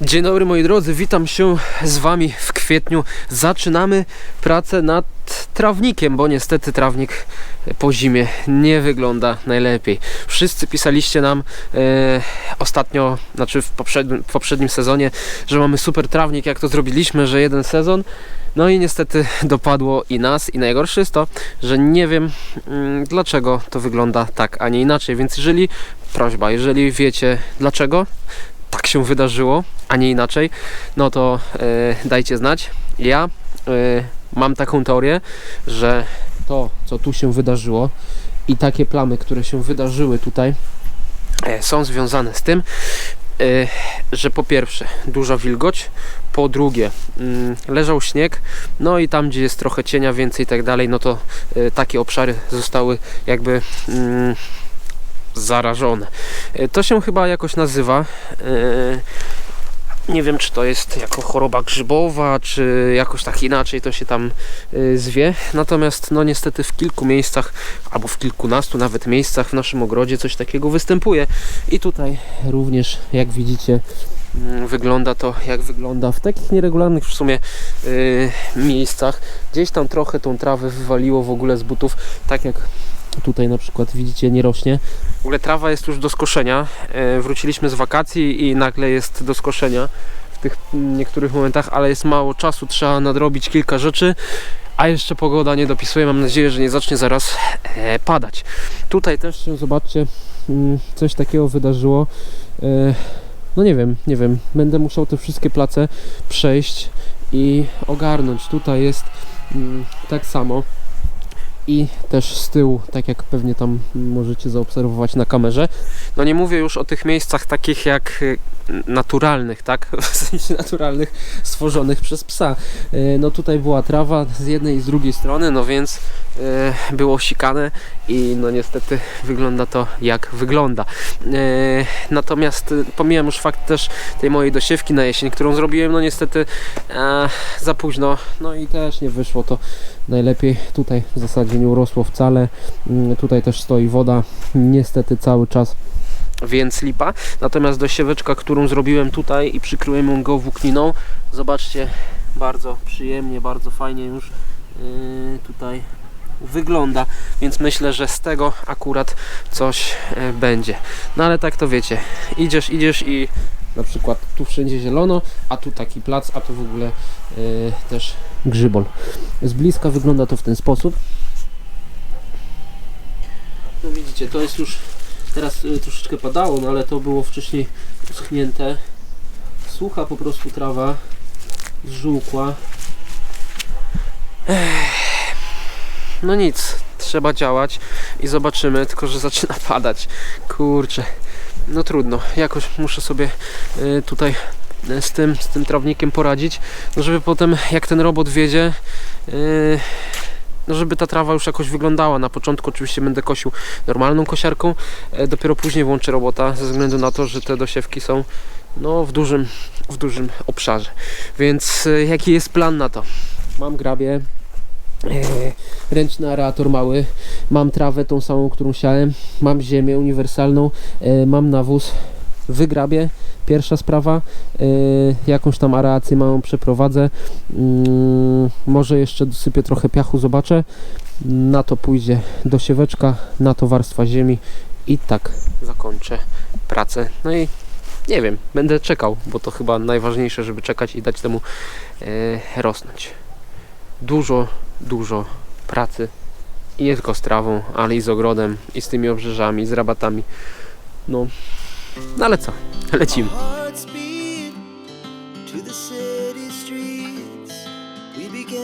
Dzień dobry moi drodzy, witam się z Wami w kwietniu. Zaczynamy pracę nad trawnikiem, bo niestety trawnik po zimie nie wygląda najlepiej. Wszyscy pisaliście nam e, ostatnio, znaczy w poprzednim, w poprzednim sezonie, że mamy super trawnik, jak to zrobiliśmy, że jeden sezon. No i niestety dopadło i nas, i najgorsze jest to, że nie wiem mm, dlaczego to wygląda tak, a nie inaczej. Więc jeżeli, prośba, jeżeli wiecie dlaczego, tak się wydarzyło, a nie inaczej, no to e, dajcie znać. Ja e, mam taką teorię, że to, co tu się wydarzyło i takie plamy, które się wydarzyły tutaj, e, są związane z tym, że po pierwsze duża wilgoć, po drugie mm, leżał śnieg, no i tam, gdzie jest trochę cienia więcej i tak dalej, no to takie obszary zostały jakby mm, zarażone. E, To się chyba jakoś nazywa. e, Nie wiem, czy to jest jako choroba grzybowa, czy jakoś tak inaczej to się tam e, zwie. Natomiast, no niestety, w kilku miejscach, albo w kilkunastu nawet miejscach w naszym ogrodzie coś takiego występuje. I tutaj również, jak widzicie, mm, wygląda to, jak wygląda w takich nieregularnych w sumie e, miejscach. Gdzieś tam trochę tą trawę wywaliło w ogóle z butów, tak jak tutaj na przykład widzicie nie rośnie. W ogóle trawa jest już do skoszenia. E, Wróciliśmy z wakacji i nagle jest do skoszenia w tych niektórych momentach, ale jest mało czasu, trzeba nadrobić kilka rzeczy. A jeszcze pogoda nie dopisuje. Mam nadzieję, że nie zacznie zaraz e, padać. Tutaj też się zobaczcie, mm, coś takiego wydarzyło. E, No nie wiem, nie wiem. Będę musiał te wszystkie place przejść i ogarnąć. Tutaj jest mm, tak samo i też z tyłu, tak jak pewnie tam możecie zaobserwować na kamerze. No nie mówię już o tych miejscach takich jak naturalnych, tak? W sensie naturalnych, stworzonych przez psa. Y, No tutaj była trawa z jednej i z drugiej strony, no więc y, było sikane i no niestety wygląda to jak wygląda. Y, Natomiast pomijam już fakt też tej mojej dosiewki na jesień, którą zrobiłem, no niestety e, za późno, no i też nie wyszło to najlepiej. Tutaj w zasadzie nie urosło wcale. Mm, Tutaj też stoi woda, niestety cały czas. Więc lipa. Natomiast dosieweczka, którą zrobiłem tutaj i przykryłem go włókniną, zobaczcie, bardzo przyjemnie, bardzo fajnie już yy, tutaj wygląda, więc myślę, że z tego akurat coś e, będzie. No ale tak to wiecie, idziesz, idziesz i na przykład tu wszędzie zielono, a tu taki plac, a tu w ogóle e, też grzybol. Z bliska wygląda to w ten sposób. No widzicie, to jest już teraz y, troszeczkę padało, no ale to było wcześniej uschnięte. Sucha po prostu trawa, zżółkła. No nic, trzeba działać i zobaczymy, tylko że zaczyna padać. Kurczę, no trudno, jakoś muszę sobie y, tutaj y, z tym, z tym trawnikiem poradzić, no żeby potem jak ten robot wiedzie, żeby ta trawa już jakoś wyglądała. Na początku oczywiście będę kosił normalną kosiarką, e, dopiero później włączę robota, ze względu na to, że te dosiewki są no, w, dużym, w dużym obszarze. Więc e, jaki jest plan na to? Mam grabie, ręczny aerator mały, mam trawę tą samą, którą siałem, mam ziemię uniwersalną, e, mam nawóz, wygrabię, pierwsza sprawa, jakąś tam areację małą przeprowadzę, Mm, może jeszcze dosypię trochę piachu, zobaczę, na to pójdzie dosieweczka, na to warstwa ziemi i tak zakończę pracę, no i nie wiem, będę czekał, bo to chyba najważniejsze, żeby czekać i dać temu e, rosnąć. Dużo, dużo pracy i nie tylko z trawą, ale i z ogrodem, i z tymi obrzeżami, z rabatami. No, no ale co, lecimy.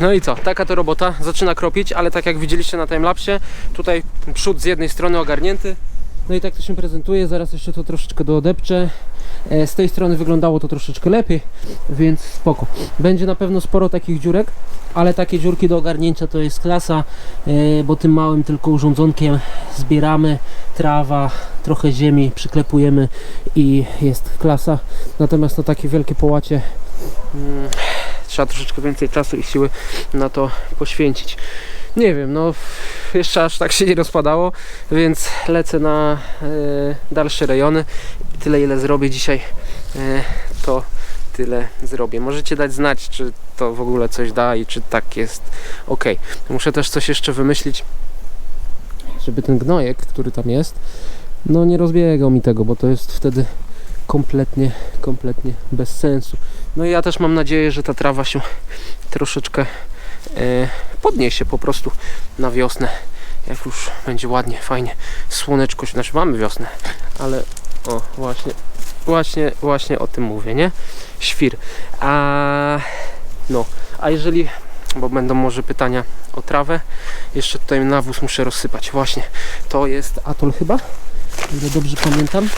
No i co, taka to robota, zaczyna kropić, ale tak jak widzieliście na timelapsie, tutaj przód z jednej strony ogarnięty. No i tak to się prezentuje, zaraz jeszcze to troszeczkę doodepczę. E, Z tej strony wyglądało to troszeczkę lepiej, więc spoko. Będzie na pewno sporo takich dziurek, ale takie dziurki do ogarnięcia to jest klasa, e, bo tym małym tylko urządzonkiem zbieramy trawa, trochę ziemi, przyklepujemy i jest klasa. Natomiast na takie wielkie połacie mm, trzeba troszeczkę więcej czasu i siły na to poświęcić. Nie wiem, no jeszcze aż tak się nie rozpadało, więc lecę na e, dalsze rejony. Tyle ile zrobię dzisiaj, e, to tyle zrobię. Możecie dać znać, czy to w ogóle coś da i czy tak jest ok. Muszę też coś jeszcze wymyślić, żeby ten gnojek, który tam jest, no nie rozbiegał mi tego, bo to jest wtedy kompletnie, kompletnie bez sensu. No i ja też mam nadzieję, że ta trawa się troszeczkę e, podniesie po prostu na wiosnę. Jak już będzie ładnie, fajnie, słoneczko, znaczy mamy wiosnę, ale o właśnie, właśnie, właśnie o tym mówię, nie? Świr. A no, a jeżeli, bo będą może pytania o trawę, jeszcze tutaj nawóz muszę rozsypać. Właśnie, to jest atol chyba, ile dobrze pamiętam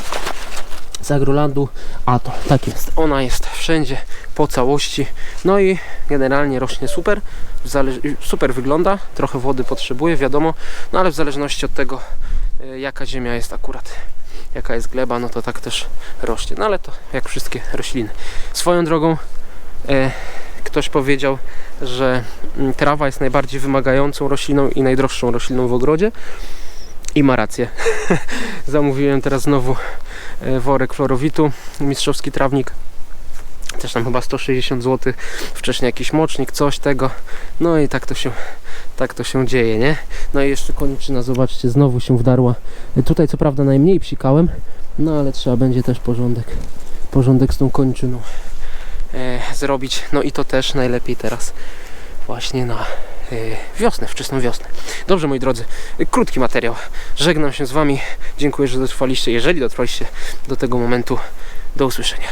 z Agrolandu Atol. Tak jest. Ona jest wszędzie po całości. No i generalnie rośnie super. Super wygląda. Trochę wody potrzebuje, wiadomo. No ale w zależności od tego, e, jaka ziemia jest akurat, jaka jest gleba, no to tak też rośnie. No ale to jak wszystkie rośliny. Swoją drogą e, ktoś powiedział, że mm, trawa jest najbardziej wymagającą rośliną i najdroższą rośliną w ogrodzie. I ma rację. Zamówiłem teraz znowu worek fluorowitu, mistrzowski trawnik. Też tam chyba 160 zł. Wcześniej jakiś mocznik, coś tego. No i tak to się, tak to się dzieje, nie? No i jeszcze koniczyna, zobaczcie, znowu się wdarła. E, Tutaj co prawda najmniej psikałem, no ale trzeba będzie też porządek, porządek z tą kończyną e, zrobić. No i to też najlepiej teraz właśnie na e, wiosnę, wczesną wiosnę. Dobrze moi drodzy, e, krótki materiał. Żegnam się z Wami. Dziękuję, że dotrwaliście. Jeżeli dotrwaliście do tego momentu, do usłyszenia.